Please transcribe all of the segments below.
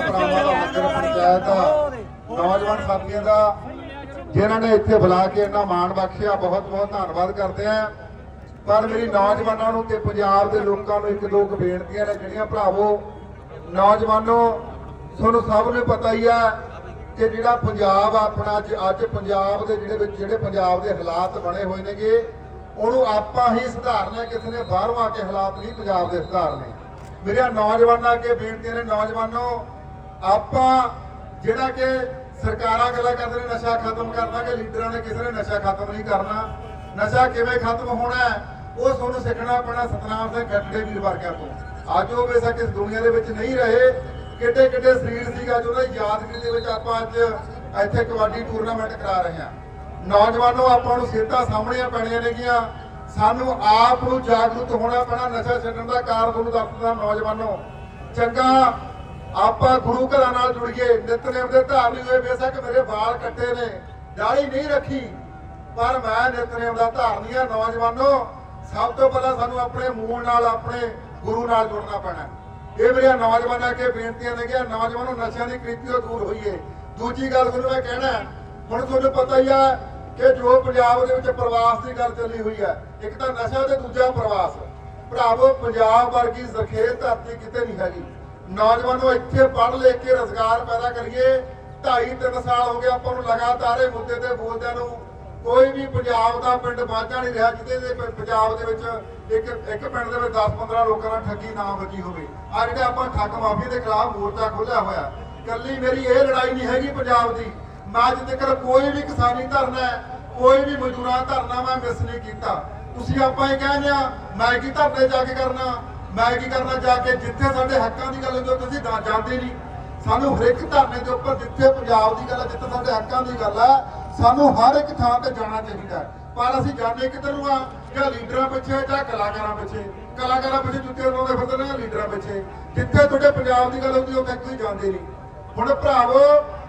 ਭਰਾਵਾਂ ਦਾ ਨਗਰ ਪੰਚਾਇਤ ਨੌਜਵਾਨ ਸਾਥੀਆਂ ਦਾ, ਜਿਨ੍ਹਾਂ ਨੇ ਇੱਥੇ ਬੁਲਾ ਕੇ ਇਹਨਾਂ ਮਾਣ ਬਖਸ਼ਿਆ, ਬਹੁਤ ਬਹੁਤ ਧੰਨਵਾਦ ਕਰਦੇ ਆ। ਪਰ ਮੇਰੀ ਨੌਜਵਾਨਾਂ ਨੂੰ ਤੇ ਪੰਜਾਬ ਦੇ ਲੋਕਾਂ ਨੂੰ ਇੱਕ ਦੋ ਬੇਨਤੀਆਂ ਨੇ, ਜਿਹੜੀਆਂ ਭਰਾਵੋ, ਨੌਜਵਾਨੋ, ਤੁਹਾਨੂੰ ਸਭ ਨੂੰ ਪਤਾ ਹੀ ਆ ਕਿ ਜਿਹੜਾ ਪੰਜਾਬ ਆਪਣਾ ਅੱਜ ਪੰਜਾਬ ਦੇ ਜਿਹੜੇ ਵਿੱਚ, ਜਿਹੜੇ ਪੰਜਾਬ ਦੇ ਹਾਲਾਤ ਬਣੇ ਹੋਏ ਨੇਗੇ, ਉਹਨੂੰ ਆਪਾਂ ਹੀ ਸੁਧਾਰਨਾ ਕਿਸੇ ਨੇ ਬਾਹਰੋਂ ਆ ਕੇ ਹਾਲਾਤ ਨਹੀਂ ਪੰਜਾਬ ਦੇ ਸੁਧਾਰਨੇ। ਮੇਰੀਆਂ ਨੌਜਵਾਨਾਂ ਅੱਗੇ ਬੇਨਤੀਆਂ ਨੇ, ਨੌਜਵਾਨੋ ਆਪਾਂ ਜਿਹੜਾ ਕਿ ਸਰਕਾਰਾਂ ਗੱਲਾਂ ਕਰਦੇ ਨੇ, ਨਸ਼ਾ ਖਤਮ ਕਰਨਾ ਕਿ ਲੀਡਰਾਂ ਨੇ ਕਿਸੇ ਨੇ ਨਸ਼ਾ ਖਤਮ ਨਹੀਂ ਕਰਨਾ। ਨਸ਼ਾ ਕਿਵੇਂ ਖਤਮ ਹੋਣਾ ਉਹ ਤੁਹਾਨੂੰ ਸਿੱਖਣਾ ਪੈਣਾ ਸਤਨਾਮ ਸਿੰਘ ਗੱਡੇ ਵੀਰ ਵਰਗਿਆਂ ਤੋਂ। ਅੱਜ ਉਹ ਬੇਸ਼ੱਕ ਇਸ ਦੁਨੀਆ ਦੇ ਵਿੱਚ ਨਹੀਂ ਰਹੇ। ਕਿੱਡੇ ਕਿੱਡੇ ਸਰੀਰ ਸੀਗਾ ਜੋ ਉਹਨਾਂ ਦੀ ਯਾਦਗਿਰੀ ਦੇ ਵਿੱਚ ਆਪਾਂ ਅੱਜ ਇੱਥੇ ਕਬੱਡੀ ਟੂਰਨਾਮੈਂਟ ਕਰਾ ਰਹੇ ਹਾਂ। ਨੌਜਵਾਨੋ, ਆਪਾਂ ਨੂੰ ਸਿੱਧਾ ਸਾਹਮਣੀਆਂ ਪੈਣੀਆਂ ਨੇਗੀਆਂ ਸਾਨੂੰ ਆਪ ਨੂੰ ਜਾਗਰੂਕ ਹੋਣਾ ਪੈਣਾ, ਨਸ਼ਾ ਛੱਡਣ ਦਾ ਕਾਰਨ ਤੁਹਾਨੂੰ ਦੱਸਦਾ ਨੌਜਵਾਨੋ। ਚੰਗਾ ਆਪਾਂ ਗੁਰੂ ਘਰਾਂ ਨਾਲ ਜੁੜੀਏ ਨਿਤਨੇਮ ਦੇ ਧਾਰਨੀ ਹੋਏ, ਬੇਸ਼ੱਕ ਮੇਰੇ ਵਾਲ ਕੱਟੇ ਨੇ ਦਾੜੀ ਨਹੀਂ ਰੱਖੀ, ਪਰ ਮੈਂ ਨਿਤਨੇਮ ਦਾ ਧਾਰਨੀ ਆ ਨੌਜਵਾਨੋ, ਸਭ ਤੋਂ ਪਹਿਲਾਂ ਸਾਨੂੰ ਆਪਣੇ ਮੂਲ ਨਾਲ, ਆਪਣੇ ਗੁਰੂ ਨਾਲ ਜੁੜਨਾ ਪੈਣਾ ਇਹ ਮੇਰੀਆਂ ਨੌਜਵਾਨਾਂ ਅੱਗੇ ਬੇਨਤੀਆਂ ਨੇ ਕਿ ਨੌਜਵਾਨੋ, ਨਸ਼ਿਆਂ ਦੀ ਕ੍ਰਿਤੀ ਤੋਂ ਦੂਰ ਹੋਈਏ। ਦੂਜੀ ਗੱਲ ਤੁਹਾਨੂੰ ਮੈਂ ਕਹਿਣਾ ਹੁਣ ਤੁਹਾਨੂੰ ਪਤਾ ਹੀ ਆ ਕਿ ਜੋ ਪੰਜਾਬ ਦੇ ਵਿੱਚ ਪ੍ਰਵਾਸ ਦੀ ਗੱਲ ਚੱਲੀ ਹੋਈ ਹੈ, ਇੱਕ ਤਾਂ ਨਸ਼ਾ ਤੇ ਦੂਜਾ ਪ੍ਰਵਾਸ। ਭਰਾਵੋ, ਪੰਜਾਬ ਵਰਗੀ ਜ਼ਖੀਰ ਧਰਤੀ ਕਿਤੇ ਨਹੀਂ ਹੈਗੀ। ਨੌਜਵਾਨੋ, ਇੱਥੇ ਪੜ੍ਹ ਲੈ ਕੇ ਰੋਜ਼ਗਾਰ ਪੈਦਾ ਕਰੀਏ। ਢਾਈ ਤਿੰਨ ਸਾਲ ਹੋ ਗਏ ਆਪਾਂ ਨੂੰ ਲਗਾਤਾਰ ਇਹ ਮੁੱਦੇ ਤੇ ਬੋਲਦਿਆਂ ਨੂੰ। ਕੋਈ ਵੀ ਪੰਜਾਬ ਦਾ ਪਿੰਡ ਬਾਝਾ ਨਹੀਂ ਰਿਹਾ ਜਿਹਦੇ ਦੇ ਪੰਜਾਬ ਦੇ ਵਿੱਚ ਇੱਕ ਇੱਕ ਪਿੰਡ ਦੇ ਵਿੱਚ 10-15 ਲੋਕਾਂ ਨਾਲ ਠੱਗੀ ਨਾ ਵੱਜੀ ਹੋਵੇ। ਆ ਜਿਹੜਾ ਆਪਾਂ ਠੱਗ ਮਾਫੀ ਦੇ ਖਿਲਾਫ ਮੋਰਚਾ ਖੋਲ੍ਹਿਆ ਹੋਇਆ ਕੱਲੀ ਮੇਰੀ ਇਹ ਲੜਾਈ ਨਹੀਂ ਹੈਗੀ ਪੰਜਾਬ ਦੀ। ਮੈਂ ਅੱਜ ਤੱਕ ਕੋਈ ਵੀ ਕਿਸਾਨੀ ਧਰਨਾ, ਕੋਈ ਵੀ ਮਜ਼ਦੂਰਾਂ ਧਰਨਾ ਮੈਂ ਮਿਸ ਨਹੀਂ ਕੀਤਾ। ਤੁਸੀਂ ਆਪਾਂ ਇਹ ਕਹਿੰਦੇ ਆ, ਮੈਂ ਕੀ ਧਰਨੇ ਜਾ ਕੇ ਕਰਨਾ? ਮੈਂ ਕੀ ਕਰਨਾ ਜਾ ਕੇ ਜਿੱਥੇ ਸਾਡੇ ਹੱਕਾਂ ਦੀ ਗੱਲ ਹੁੰਦੀ ਉੱਥੇ ਅਸੀਂ ਨਾ ਨਹੀਂ। ਸਾਨੂੰ ਹਰ ਇੱਕ ਧਰਨੇ ਦੇ ਉੱਪਰ ਜਿੱਥੇ ਪੰਜਾਬ ਦੀ ਗੱਲ ਹੈ ਜਿੱਥੇ ਸਾਡੇ ਹੱਕਾਂ ਦੀ ਗੱਲ ਹੈ ਸਾਨੂੰ ਹਰ ਇੱਕ ਥਾਂ ਤੇ ਜਾਣਾ ਚਾਹੀਦਾ ਪਰ ਅਸੀਂ ਜਾਂਦੇ ਕਿੱਧਰ ਨੂੰ ਆ? ਜਾਂ ਲੀਡਰਾਂ ਪਿੱਛੇ ਜਾਂ ਕਲਾਕਾਰਾਂ ਪਿੱਛੇ। ਕਲਾਕਾਰਾਂ ਪਿੱਛੇ ਜੁੱਤੇ ਲਾਉਂਦੇ ਫਿਰਦੇ ਨੇ ਜਾਂ ਲੀਡਰਾਂ ਪਿੱਛੇ। ਜਿੱਥੇ ਤੁਹਾਡੇ ਪੰਜਾਬ ਦੀ ਗੱਲ ਹੁੰਦੀ ਉੱਥੇ ਕੋਈ ਜਾਂਦੇ ਨਹੀਂ। ਹੁਣ ਭਰਾਵੋ,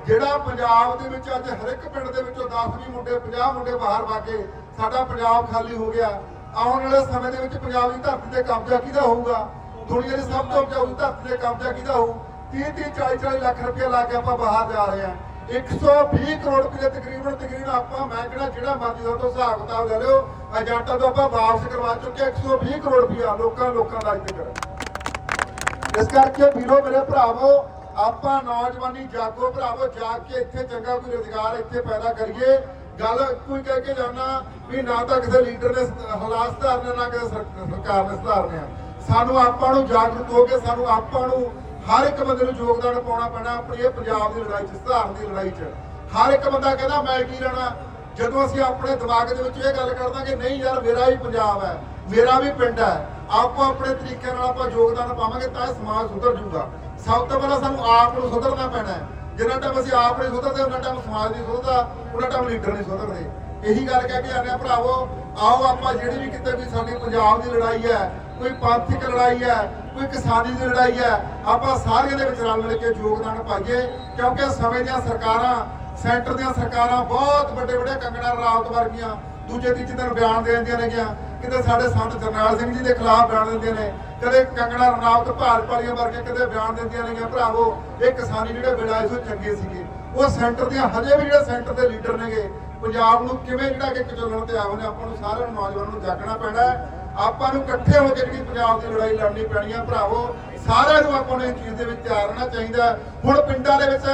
ਜਿਹੜਾ ਪੰਜਾਬ ਦੇ ਵਿੱਚ ਅੱਜ ਹਰ ਇੱਕ ਪਿੰਡ ਦੇ ਵਿੱਚੋਂ 10 20 ਮੁੰਡੇ 50 ਮੁੰਡੇ ਬਾਹਰ ਵਾ ਕੇ ਸਾਡਾ ਪੰਜਾਬ ਖਾਲੀ ਹੋ ਗਿਆ। ਆਉਣ ਵਾਲੇ ਸਮੇਂ ਦੇ ਵਿੱਚ ਪੰਜਾਬ ਦੀ ਧਰਤੀ ਤੇ ਕਬਜ਼ਾ ਕਿਹਦਾ ਹੋਊਗਾ? ਦੁਨੀਆ ਦੀ ਸਭ ਤੋਂ ਉਪਜਾਊ ਧਰਤੀ ਤੇ ਕਬਜ਼ਾ ਕਿਹਦਾ ਹੋਊ? 30 30 40 40 ਲੱਖ ਰੁਪਏ ਲਾ ਕੇ ਆਪਾਂ ਬਾਹਰ ਜਾ ਰਹੇ ਹਾਂ। 120 ਕਰੋੜ ਰੁਪਏ ਤਕਰੀਬਨ ਤਕਰੀਬਨ ਆਪਾਂ ਮੈਂ ਕਿਹੜਾ, ਜਿਹੜਾ ਮਰਜ਼ੀ ਦਾ ਤੋਂ ਹਿਸਾਬ ਕਿਤਾਬ ਲੈ ਲਿਓ, ਏਜੰਟਾਂ ਤੋਂ ਆਪਾਂ ਵਾਪਸ ਕਰਵਾ ਚੁੱਕੇ 120 ਕਰੋੜ ਰੁਪਇਆ ਲੋਕਾਂ ਲੋਕਾਂ ਦਾ ਇੱਥੇ ਤੱਕ। ਇਸ ਕਰਕੇ ਵੀਰੋ, ਮੇਰੇ ਭਰਾਵੋ, ਆਪਾਂ ਨੌਜਵਾਨੀ ਜਾਗੋ ਭਰਾਵੋ ਜਾਗ ਕੇ ਇੱਥੇ ਚੰਗਾ ਕੋਈ ਰੋਜ਼ਗਾਰ ਇੱਥੇ ਪੈਦਾ ਕਰੀਏ। ਗੱਲ ਕੋਈ ਕਹਿ ਕੇ ਜਾਣਾ ਵੀ ਨਾ ਤਾਂ ਕਿਸੇ ਲੀਡਰ ਨੇ ਹਾਲਾਤ ਸੁਧਾਰਨੇ ਨਾ ਕਿਸੇ ਸਰਕਾਰ ਨੇ ਸੁਧਾਰਨੇ ਆ। ਸਾਨੂੰ ਆਪਾਂ ਨੂੰ ਜਾਗਰੂਕ ਹੋ ਕੇ ਸਾਨੂੰ ਆਪਾਂ ਨੂੰ ਹਰ ਇੱਕ ਬੰਦੇ ਨੂੰ ਯੋਗਦਾਨ ਪਾਉਣਾ ਪੈਣਾ ਆਪਣੀ ਇਹ ਪੰਜਾਬ ਦੀ ਲੜਾਈ 'ਚ, ਸੁਧਾਰਨ ਦੀ ਲੜਾਈ 'ਚ। ਹਰ ਇੱਕ ਬੰਦਾ ਕਹਿੰਦਾ, ਮੈਂ ਕੀ ਰਹਿਣਾ? ਜਦੋਂ ਅਸੀਂ ਆਪਣੇ ਦਿਮਾਗ ਦੇ ਵਿੱਚ ਇਹ ਗੱਲ ਕਰਦਾ ਕਿ ਨਹੀਂ ਯਾਰ, ਮੇਰਾ ਹੀ ਪੰਜਾਬ ਹੈ, ਮੇਰਾ ਵੀ ਪਿੰਡ ਹੈ, ਆਪੋ ਆਪਣੇ ਤਰੀਕੇ ਨਾਲ ਆਪਾਂ ਯੋਗਦਾਨ ਪਾਵਾਂਗੇ ਤਾਂ ਸਮਾਜ ਸੁਧਰ ਜਾਊਗਾ ਸਭ ਤੋਂ ਪਹਿਲਾਂ ਸਾਨੂੰ ਆਪ ਨੂੰ ਸੁਧਰਨਾ ਪੈਣਾ ਹੈ। ਜਿੰਨਾ ਟਾਈਮ ਅਸੀਂ ਆਪ ਨਹੀਂ ਸੁਧਰਦੇ ਉਹਨਾਂ ਟਾਈਮ ਸਮਾਜ ਨਹੀਂ ਸੁਧਰਦਾ ਉਹਨਾਂ ਟਾਈਮ ਲੀਡਰ ਨਹੀਂ ਸੁਧਰਦੇ। ਇਹੀ ਗੱਲ ਕਹਿ ਕੇ ਜਾਂਦੇ ਆ ਭਰਾਵੋ, ਆਓ ਆਪਾਂ ਜਿਹੜੀ ਵੀ ਕਿਤੇ ਵੀ ਸਾਡੀ ਪੰਜਾਬ ਦੀ ਲੜਾਈ ਹੈ, ਕੋਈ ਪੰਥਿਕ ਲੜਾਈ ਹੈ, ਕੋਈ ਕਿਸਾਨੀ ਦੀ ਲੜਾਈ ਹੈ, ਆਪਾਂ ਸਾਰਿਆਂ ਦੇ ਵਿੱਚ ਰਲ ਮਿਲ ਕੇ ਯੋਗਦਾਨ ਪਾਈਏ, ਕਿਉਂਕਿ ਸਮੇਂ ਦੀਆਂ ਸਰਕਾਰਾਂ, ਸੈਂਟਰ ਦੀਆਂ ਸਰਕਾਰਾਂ ਬਹੁਤ ਵੱਡੇ ਵੱਡੇ ਕੰਗਣਾ ਰਾਵਤ ਵਰਗੀਆਂ ਦੂਜੇ ਤੀਜੇ ਦਿਨ ਬਿਆਨ ਦੇ ਦਿੰਦੀਆਂ ਨੇਗੀਆਂ। ਕਿਤੇ ਸਾਡੇ ਸੰਤ ਜਰਨੈਲ ਸਿੰਘ ਜੀ ਦੇ ਖਿਲਾਫ ਬਿਆਨ ਦਿੰਦੀਆਂ ਨੇ, ਕਦੇ ਕੰਗਣਾ ਰਣਾਵਤ ਭਾਜਪਾਲੀਆਂ ਵਰਗੇ ਕਦੇ ਬਿਆਨ ਦਿੰਦੀਆਂ ਨੇਗੀਆਂ ਭਰਾਵੋ, ਇਹ ਕਿਸਾਨੀ ਜਿਹੜੇ ਬਿਲਾਏ ਸੋ ਚੰਗੇ ਸੀਗੇ। ਉਹ ਸੈਂਟਰ ਦੀਆਂ ਹਜੇ ਵੀ ਜਿਹੜੇ ਸੈਂਟਰ ਦੇ ਲੀਡਰ ਨੇਗੇ, ਪੰਜਾਬ ਨੂੰ ਕਿਵੇਂ ਜਿਹੜਾ ਕਿ ਚੱਲਣ ਤੇ ਆਉਣੇ, ਆਪਾਂ ਨੂੰ ਸਾਰਿਆਂ ਨੂੰ ਨੌਜਵਾਨਾਂ ਨੂੰ ਜਾਗਣਾ ਪੈਣਾ ਆਪਾਂ ਨੂੰ ਇਕੱਠੇ ਹੋ ਕੇ ਜਿਹੜੀ ਪੰਜਾਬ ਦੀ ਲੜਾਈ ਲੜਨੀ ਪੈਣੀ ਆ ਭਰਾਵੋ, ਸਾਰਿਆਂ ਨੂੰ ਆਪਾਂ ਨੂੰ ਇਸ ਚੀਜ਼ ਦੇ ਵਿੱਚ ਤਿਆਰ ਰਹਿਣਾ ਚਾਹੀਦਾ ਹੁਣ ਪਿੰਡਾਂ ਦੇ ਵਿੱਚ,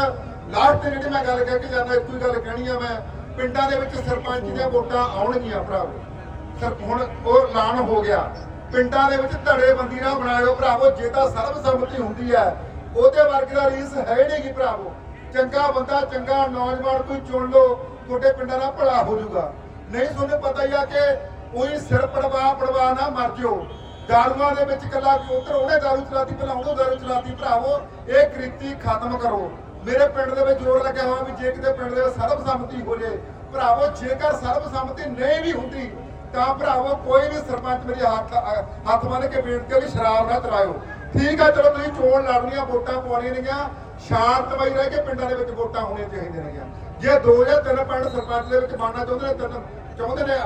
ਲਾਸਟ ਤੇ ਜਿਹੜੀ ਮੈਂ ਗੱਲ ਕਹਿ ਕੇ ਜਾਂਦਾ, ਇੱਕੋ ਹੀ ਗੱਲ ਕਹਿਣੀ ਆ ਮੈਂ, ਪਿੰਡਾਂ ਦੇ ਵਿੱਚ ਸਰਪੰਚ ਦੀਆਂ ਵੋਟਾਂ ਆਉਣਗੀਆਂ ਭਰਾਵੋ। ਸਰ, ਹੁਣ ਉਹ ਐਲਾਨ ਹੋ ਗਿਆ। ਪਿੰਡਾਂ ਦੇ ਵਿੱਚ ਧੜੇਬੰਦੀ ਨਾ ਬਣਾਇਓ ਭਰਾਵੋ, ਜੇ ਤਾਂ ਸਰਬਸੰਮਤੀ ਹੁੰਦੀ ਹੈ। ਉਹਦੇ ਵਰਗ ਦਾ ਰੀਸ ਹੈ ਨਹੀਂ ਗੀ ਭਰਾਵੋ। ਚੰਗਾ ਬੰਦਾ, ਚੰਗਾ ਨੌਜਵਾਨ ਕੋਈ ਚੁਣ ਲਓ, ਤੁਹਾਡੇ ਪਿੰਡਾਂ ਦਾ ਭਲਾ ਹੋ ਜਾਊਗਾ। ਨਹੀਂ ਤੁਹਾਨੂੰ ਪਤਾ ਹੀ ਆ ਕਿ ਕੋਈ ਸਿਰ ਪੜਵਾ ਪੜਵਾ ਨਾ ਮਰ ਜਿਓ। ਦਾਰੂਆਂ ਦੇ ਵਿੱਚ ਕੱਲਾ ਉਧਰ ਉਹਨੇ ਦਾਰੂ ਚਲਾਤੀ, ਪਹਿਲਾਂ ਉਹਨੂੰ ਦਾਰੂ ਚਲਾਤੀ। ਭਰਾਵੋ, ਇਹ ਕ੍ਰਿਤੀ ਖਤਮ ਕਰੋ। ਮੇਰੇ ਪਿੰਡ ਦੇ ਵਿੱਚ ਜ਼ੋਰ ਲੱਗਿਆ ਹੋਇਆ ਵੀ ਜੇ ਕਿਤੇ ਪਿੰਡ ਦੇ ਸਰਬਸੰਮਤੀ ਹੋ ਜੇ। ਭਰਾਵੋ, ਜੇਕਰ ਸਰਬਸੰਮਤੀ ਨਹੀਂ ਵੀ ਹੁੰਦੀ ਤਾਂ ਭਰਾਵੋ, ਕੋਈ ਵੀ ਸਰਪੰਚ ਮੇਰੇ ਹੱਥ ਹੱਥ ਬੰਨ ਕੇ ਬੇਨਤੀ ਹੈ ਵੀ ਸ਼ਰਾਬ ਨਾ ਚਲਾਇਓ। ਠੀਕ ਆ, ਚਲੋ ਤੁਸੀਂ ਚੋਣ ਲੜਨੀਆਂ ਵੋਟਾਂ ਪਾਉਣੀਆਂ ਨੇਗੀਆਂ। ਸ਼ਾਂਤਮਈ ਰਹਿ ਕੇ ਪਿੰਡਾਂ ਦੇ ਵਿੱਚ ਵੋਟਾਂ ਹੋਣੀਆਂ ਚਾਹੀਦੀਆਂ ਨੇਗੀਆਂ। ਜੇ ਦੋ ਜਾਂ ਤਿੰਨ ਪਿੰਡ ਸਰਪੰਚ ਦੇ ਵਿੱਚ ਬਣਨਾ ਚਾਹੁੰਦੇ ਨੇ, ਤਿੰਨ ਚਾਹੁੰਦੇ ਨੇ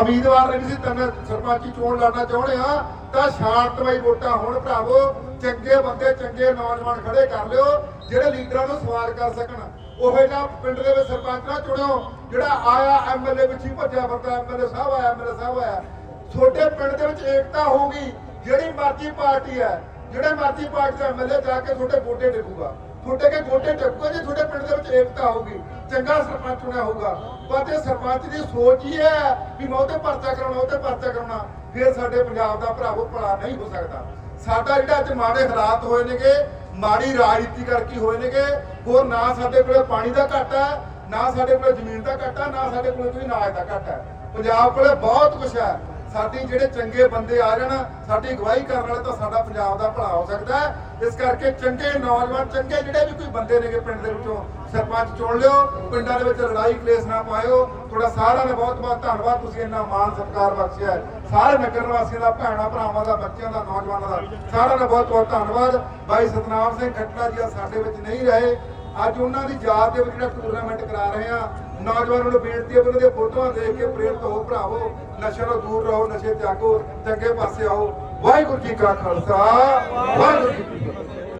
ਉਮੀਦਵਾਰ ਨੇ ਸੀ ਤਿੰਨ ਸਰਪੰਚੀ ਚੋਣ ਲੜਨਾ ਚਾਹੁੰਦੇ ਆ ਤਾਂ ਸ਼ਾਂਤਮਈ ਵੋਟਾਂ ਹੋਣ ਭਰਾਵੋ। ਚੰਗੇ ਬੰਦੇ, ਚੰਗੇ ਨੌਜਵਾਨ ਖੜੇ ਕਰ ਲਿਓ, ਜਿਹੜੇ ਲੀਡਰਾਂ ਨੂੰ ਸਵਾਲ ਕਰ ਸਕਣ। ਉਹ ਜਿਹੜਾ ਪਿੰਡ ਦੇ ਵਿੱਚ ਸਰਪੰਚ ਨਾ ਚੁਣਿਓ, ਜਿਹੜਾ ਆਇਆ ਐਮਐਲਏ ਵਿੱਚ ਹੀ ਭੱਜਿਆ ਫਿਰਦਾ ਐਮਐਲਏ ਸਾਹਿਬ ਆਇਆ ਐਮਐਲਏ ਸਾਹਿਬ ਆਇਆ। ਛੋਟੇ ਪਿੰਡ ਦੇ ਵਿੱਚ ਏਕਤਾ ਹੋਊਗੀ, ਜਿਹੜੀ ਮਰਜ਼ੀ ਪਾਰਟੀ ਹੈ, ਜਿਹੜੇ ਮਰਜ਼ੀ ਪਾਰਟੀ ਦਾ ਐਮਐਲਏ ਜਾ ਕੇ ਤੁਹਾਡੇ ਗੋਡੇ ਟੇਕੂਗਾ। ਤੁਹਾਡੇ ਕੇ ਗੋਡੇ ਟੇਕੂਗਾ ਜੇ ਤੁਹਾਡੇ ਪਿੰਡ ਦੇ ਵਿੱਚ ਏਕਤਾ ਹੋਊਗੀ, ਚੰਗਾ ਸਰਪੰਚ ਚੁਣਿਆ ਹੋਊਗਾ। ਪਰ ਜੇ ਸਰਪੰਚ ਦੀ ਸੋਚ ਹੀ ਹੈ ਵੀ ਮੈਂ ਉਹਤੇ ਪਰਚਾ ਕਰਾਉਣਾ ਉਹਤੇ ਪਰਚਾ ਕਰਾਉਣਾ, ਫਿਰ ਸਾਡੇ ਪੰਜਾਬ ਦਾ ਭਰਾਵੋ ਭਲਾ ਨਹੀਂ ਹੋ ਸਕਦਾ। ਸਾਡਾ ਜਿਹੜਾ ਅੱਜ ਮਾੜੇ ਹਾਲਾਤ ਹੋਏ ਨੇਗੇ ਮਾੜੀ ਰਾਜਨੀਤੀ ਕਰਕੇ ਹੋਏ ਨੇਗੇ। ਹੋਰ ਨਾ ਸਾਡੇ ਕੋਲ ਪਾਣੀ ਦਾ ਘਾਟਾ ਹੈ, ਨਾ ਸਾਡੇ ਕੋਲ ਜ਼ਮੀਨ ਦਾ ਘਾਟਾ, ਨਾ ਸਾਡੇ ਕੋਲ ਕੋਈ ਨਾਜ ਦਾ ਘਾਟਾ ਪੰਜਾਬ ਕੋਲ ਬਹੁਤ ਕੁਝ ਹੈ। ਸਾਡੀ ਜਿਹੜੇ ਚੰਗੇ ਬੰਦੇ ਆ ਜਾਣ, ਸਾਡੀ ਅਗਵਾਈ ਕਰਨ ਵਾਲੇ ਤਾਂ ਸਾਡਾ ਪੰਜਾਬ ਦਾ ਭਲਾ ਹੋ ਸਕਦਾ ਹੈ। ਇਸ ਕਰਕੇ ਚੰਗੇ ਨੌਜਵਾਨ, ਚੰਗੇ ਜਿਹੜੇ ਵੀ ਕੋਈ ਬੰਦੇ ਨੇਗੇ ਪਿੰਡ ਦੇ ਵਿੱਚੋਂ ਸਰਪੰਚ ਚੁਣ ਲਿਓ, ਪਿੰਡਾਂ ਦੇ ਵਿੱਚ ਲੜਾਈ ਕਲੇਸ਼ ਨਾ ਪਾਇਓ। ਤੁਹਾਡਾ ਸਾਰਿਆਂ ਦਾ ਬਹੁਤ ਬਹੁਤ ਧੰਨਵਾਦ, ਤੁਸੀਂ ਇੰਨਾ ਮਾਣ ਸਤਿਕਾਰ ਬਖਸ਼ਿਆ ਸਾਰੇ ਨਗਰ ਵਾਸੀਆਂ ਦਾ, ਭੈਣਾਂ, ਭਰਾਵਾਂ ਦਾ, ਬੱਚਿਆਂ ਦਾ, ਨੌਜਵਾਨਾਂ ਦਾ ਸਾਰਿਆਂ ਦਾ ਬਹੁਤ ਬਹੁਤ ਧੰਨਵਾਦ। ਭਾਈ ਸਤਨਾਮ ਸਿੰਘ ਖੱਟੜਾ ਜੀ ਅੱਜ ਸਾਡੇ ਵਿੱਚ ਨਹੀਂ ਰਹੇ। ਅੱਜ ਉਹਨਾਂ ਦੀ ਯਾਦ ਦੇ ਵਿੱਚ ਜਿਹੜਾ ਟੂਰਨਾਮੈਂਟ ਕਰਾ ਰਹੇ ਆ ਨੌਜਵਾਨਾਂ ਨੂੰ ਬੇਨਤੀ ਹੈ ਉਹਨਾਂ ਦੀਆਂ ਫੋਟੋਆਂ ਦੇਖ ਕੇ ਪ੍ਰੇਰਿਤ ਹੋ, ਭਰਾਵੋ ਨਸ਼ੇ ਤੋਂ ਦੂਰ ਰਹੋ, ਨਸ਼ੇ ਤਿਆਗੋ, ਚੰਗੇ ਪਾਸੇ ਆਓ। ਵਾਹਿਗੁਰੂ ਜੀ ਕਾ ਖਾਲਸਾ, ਵਾਹਿਗੁਰੂ ਜੀ ਕੀ ਫਤਿਹ।